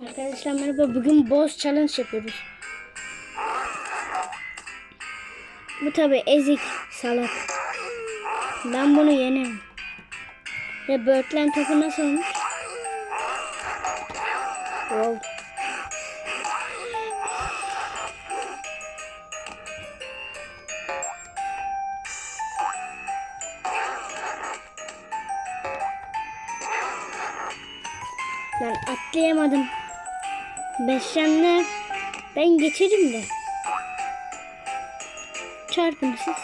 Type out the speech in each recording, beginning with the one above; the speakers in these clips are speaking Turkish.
Arkadaşlar merhaba. Bugün boss challenge yapıyoruz. Bu tabi ezik salak. Ben bunu yenerim. Ve böğürtlen topu nasıl olmuş? Wow. Ben atlayamadım. Beşlemle ben geçerim de. Çarpın siz.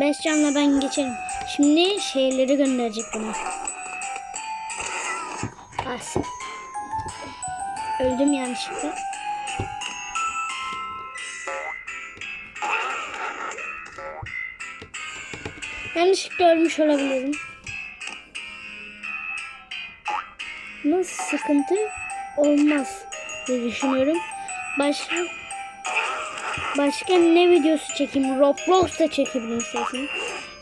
Beş canla ben geçerim. Şimdi şeyleri gönderecek bana. As. Öldüm yanlışlıkla. Yanlışlıkla ölmüş olabilirim. Ama sıkıntı olmaz diye düşünüyorum. Başka başka ne videosu çekeyim? Roblox da çekebilirim istersen.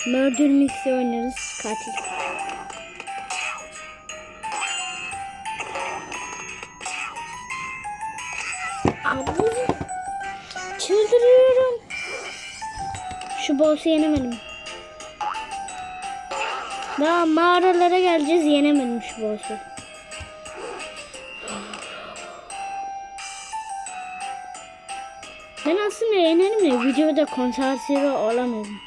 Murder Mix'i oynarız. Katil. Abi çıldırıyorum. Şu boss'u yenemedim. Daha mağaralara geleceğiz yenemedim şu boss'u. Ben aslında yenerim de videoda konsantre olamıyorum.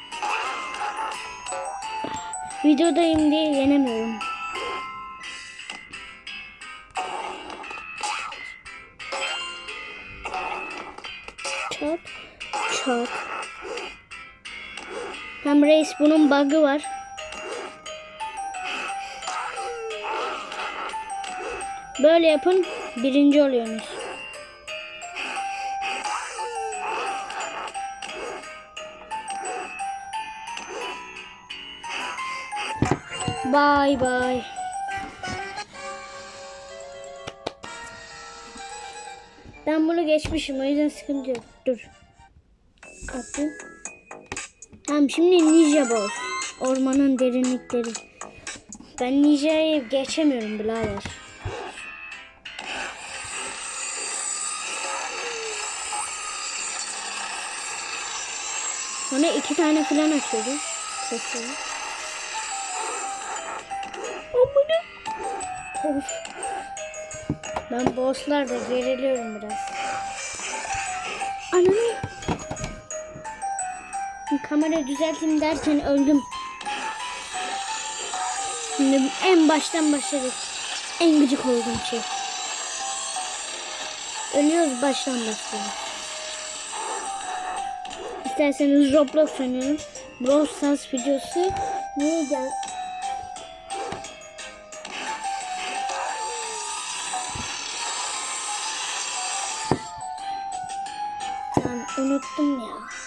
Videodayım diye yenemiyorum. Çat çat. Hem reis bunun bug'ı var. Böyle yapın birinci oluyorsunuz. Bye bye. Ben bunu geçmişim o yüzden sıkıntı yok. Dur. Attım. Tamam şimdi Ninja Boss. Ormanın derinlikleri. Ben Ninja'yı geçemiyorum birader. Sonra iki tane falan açıyordu. Sesleri. Amına. Of. Ben bosslarda geriliyorum biraz. Ananı. Kamera düzelteyim derken öldüm. Şimdi en baştan başladık. En gıcık olduğum şey. Ölüyoruz baştan başlıyoruz. İsterseniz Roblox oynayalım. Brawl Stars videosu niye gel? Ben unuttum ya.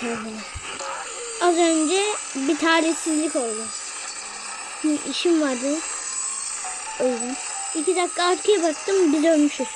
Tarhana. Az önce bir talihsizlik oldu. Bir işim vardı. O yüzden. İki dakika arkaya baktım biz ölmüşüz.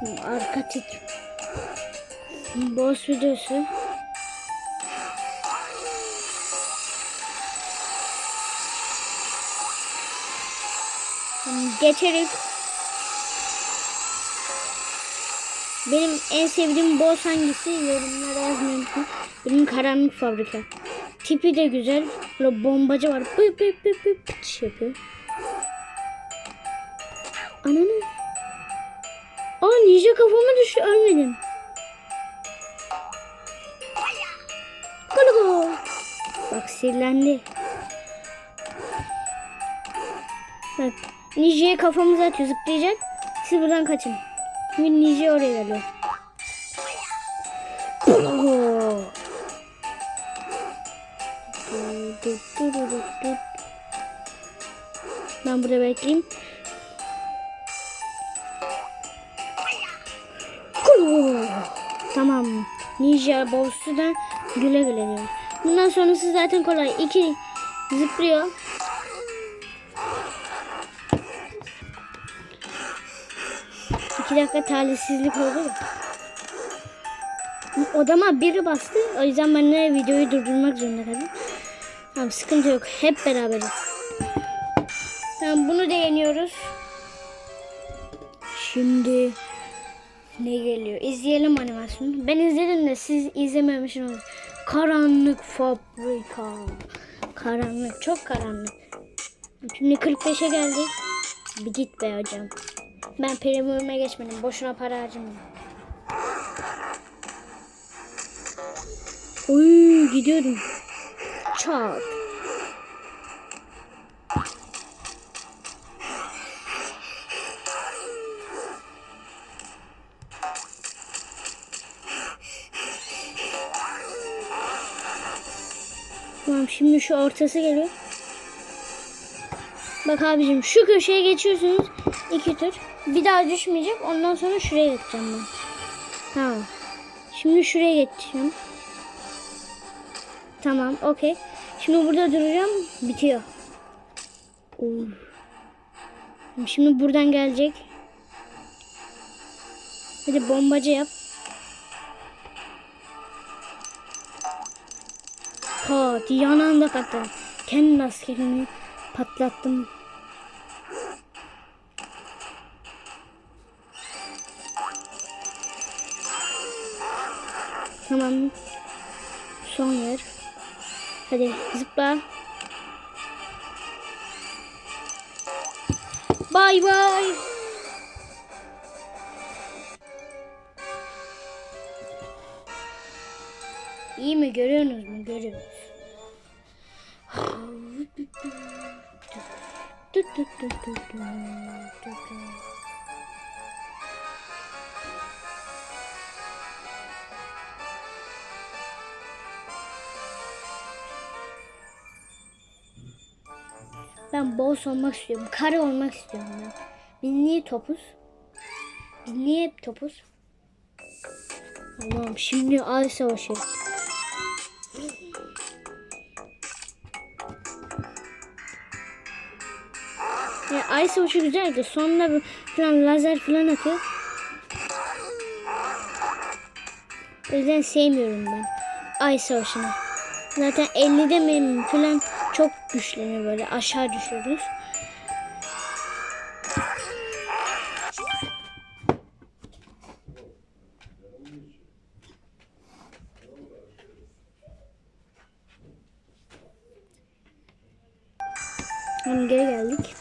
Arka tit. Boss videosu. Geçerek benim en sevdiğim boss hangisi yorumlara yazmayı unutmayın. Benim karanlık fabrika. Tipi de güzel. Böyle bombacı var. Pıp pıp pıt şey yapıyor. Ananı. Aa ninja kafama düştü ölmedim. Gol. Bak sinirlendi. Bak ninja'ya kafamıza atıyor zıplayacak. Siz buradan kaçın. Şimdi Ninja oraya geliyor. Dur. Ben burada bekleyeyim. Ninja boss'u da güle güle diyor. Bundan sonrası zaten kolay. İki zıplıyor. İki dakika talihsizlik oldu da. Odama biri bastı. O yüzden ben de videoyu durdurmak zorunda kaldım. Tamam sıkıntı yok. Hep beraberiz. Tamam bunu da yeniyoruz. Şimdi ne geliyor? İzleyelim animasyonu. Ben izledim de siz izlememişsiniz. Karanlık fabrika. Karanlık. Çok karanlık. Şimdi 45'e geldik. Bir git be hocam. Ben premium'a geçmedim. Boşuna para harcamadım. Oy gidiyorum. Çat. Şimdi şu ortası geliyor. Bak abicim şu köşeye geçiyorsunuz. iki tur. Bir daha düşmeyecek. Ondan sonra şuraya geçeceğim ben. Tamam. Şimdi şuraya geçeceğim. Tamam okey. Şimdi burada duracağım. Bitiyor. Oy. Şimdi buradan gelecek. Hadi bombacı yap. Pat yanında patladı. Kendi askerimi patlattım. Tamam. Son yer. Hadi zıpla. Bay bay. İyi mi görüyorsunuz mu? Görüyoruz. Ben boss olmak istiyorum. Kare olmak istiyorum ben. Biz niye topuz? Biz niye hep topuz? Allah'ım şimdi ay savaşı. Ya ay savaşı güzeldi. Sonra bir- falan lazer falan atıyor. O yüzden sevmiyorum ben ay savaşını. Zaten 50'de mi falan çok güçleniyor böyle aşağı düşüyoruz. Şimdi geri geldik.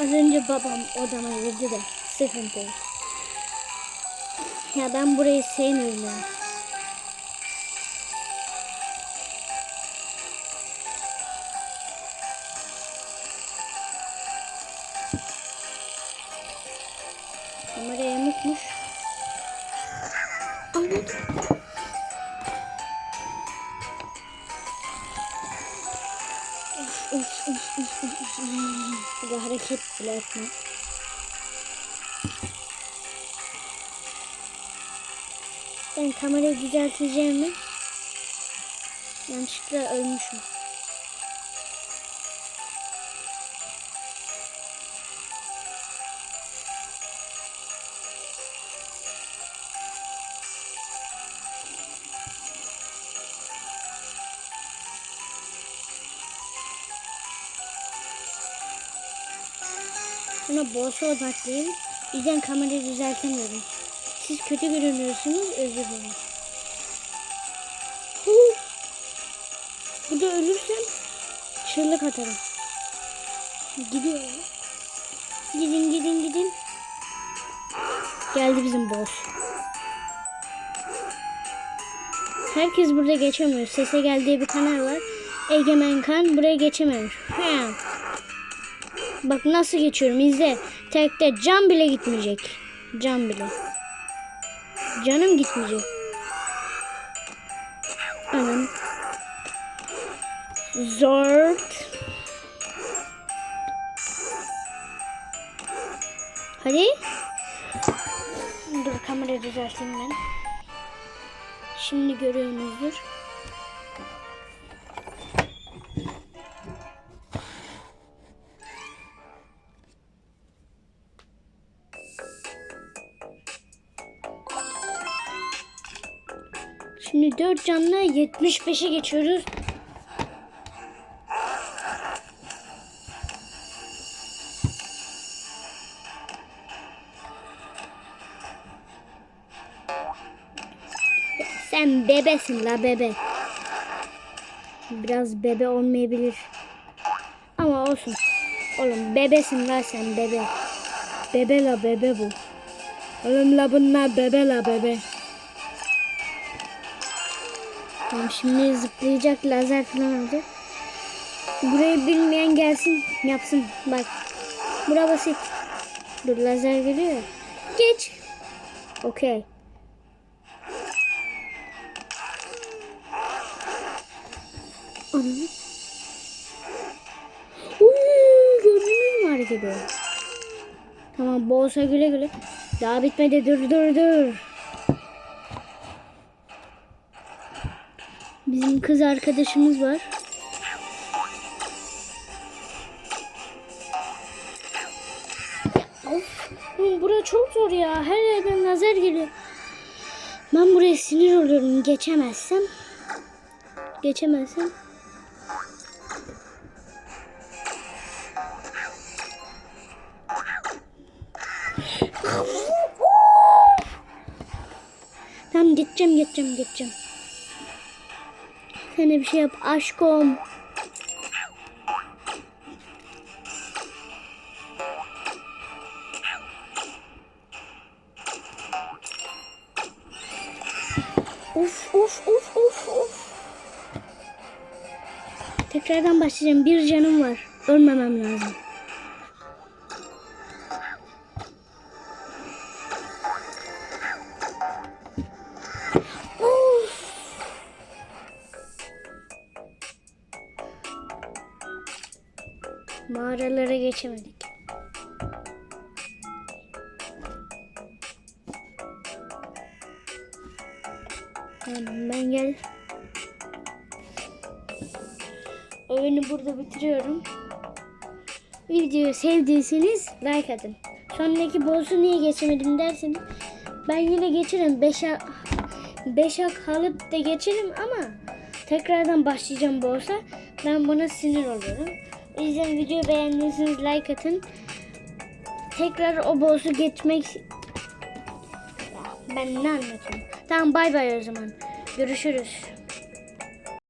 Az önce babam odama girdi de sıkıntı. Ya ben burayı sevmiyorum ya. Kamera yamukmuş. Anladım. Hareket bile etme. Ben kamerayı düzelteceğim mi? Yanlışlıkla ölmüşüm. Buna boss'a odaklayayım. Yüzden kamerayı düzeltemiyorum. Siz kötü görünüyorsunuz, özür dilerim. Huu. Burada ölürsem çığlık atarım. Gidiyor. Gidin gidin gidin. Geldi bizim boss. Herkes burada geçemiyor. Sese geldiği bir kanal var. Egemen Kan buraya geçememiş. He. Bak nasıl geçiyorum izle. Tekte can bile gitmeyecek. Can bile. Canım gitmeyecek. Anam. Zort. Hadi. Dur kamerayı düzelteyim ben. Şimdi görüyorsunuzdur. Şimdi 4 canlı 75'e geçiyoruz. Sen bebesin la bebe. Biraz bebe olmayabilir. Ama olsun. Oğlum bebesin la sen bebe. Bebe la bebe bu. Oğlum la bunlar bebe la bebe. Tamam şimdi zıplayacak lazer falan alacak. Burayı bilmeyen gelsin yapsın. Bak. Bura basit. Dur lazer geliyor. Geç. Okey. Ananı. Uy, gördünüz mü hareketi? Tamam boğsa güle güle. Daha bitmedi dur dur dur. Bizim kız arkadaşımız var. Of, bura çok zor ya. Her yerden lazer geliyor. Ben buraya sinir oluyorum. Geçemezsem. Geçemezsem. Tamam geçeceğim geçeceğim geçeceğim. Sana bir şey yap aşkım. Of of of of of. Tekrardan başlayacağım. Bir canım var. Ölmemem lazım. Mağaralara geçemedik. Ben gel. Oyunu burada bitiriyorum. Videoyu sevdiyseniz like atın. Sonraki boss'u niye geçemedim derseniz ben yine geçerim. 5 5 hak alıp da geçerim ama tekrardan başlayacağım boss'a. Ben buna sinir oluyorum. Yüzden videoyu beğendiyseniz like atın. Tekrar o boss'u geçmek ben ne anlatıyorum? Tamam bay bay o zaman. Görüşürüz.